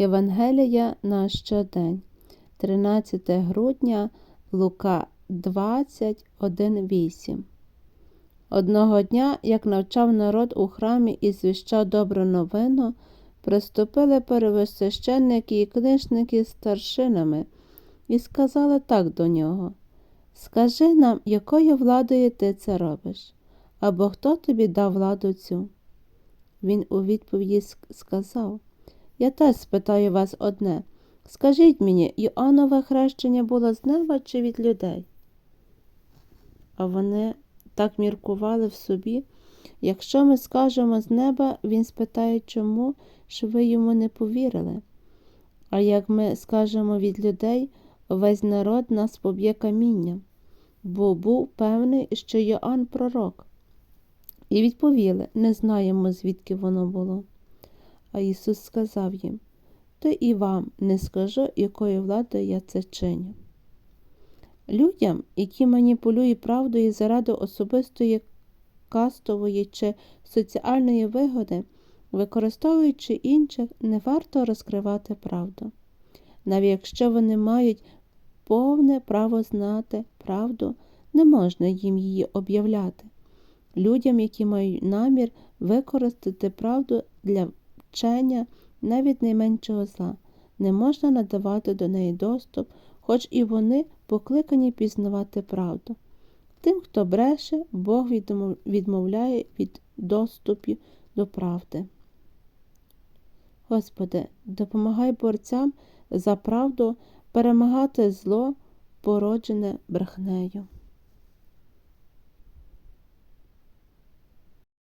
Євангелія на щодень, 13 грудня, Лука 20, 1, 8. Одного дня, як навчав народ у храмі і звіщав добру новину, приступили первосвященники і книжники з старшинами і сказали так до нього Скажи нам, якою владою ти це робиш, або хто тобі дав владу цю? Він у відповіді сказав Я теж спитаю вас одне. Скажіть мені, Йоаннове хрещення було з неба чи від людей? А вони так міркували в собі. Якщо ми скажемо з неба, він спитає, чому ж ви йому не повірили? А як ми скажемо від людей, весь народ нас поб'є камінням, бо був певний, що Йоанн пророк. І відповіли не знаємо, звідки воно було. А Ісус сказав їм то і вам не скажу, якою владою я це чиню. Людям, які маніпулюють правдою заради особистої кастової чи соціальної вигоди, використовуючи інших, не варто розкривати правду. Навіть якщо вони мають повне право знати правду, не можна їм її об'являти. Людям, які мають намір використати правду для вчення навіть найменшого зла, не можна надавати до неї доступ, хоч і вони покликані пізнавати правду. Тим, хто бреше, Бог відмовляє від доступу до правди. Господи, допомагай борцям за правду перемагати зло, породжене брехнею.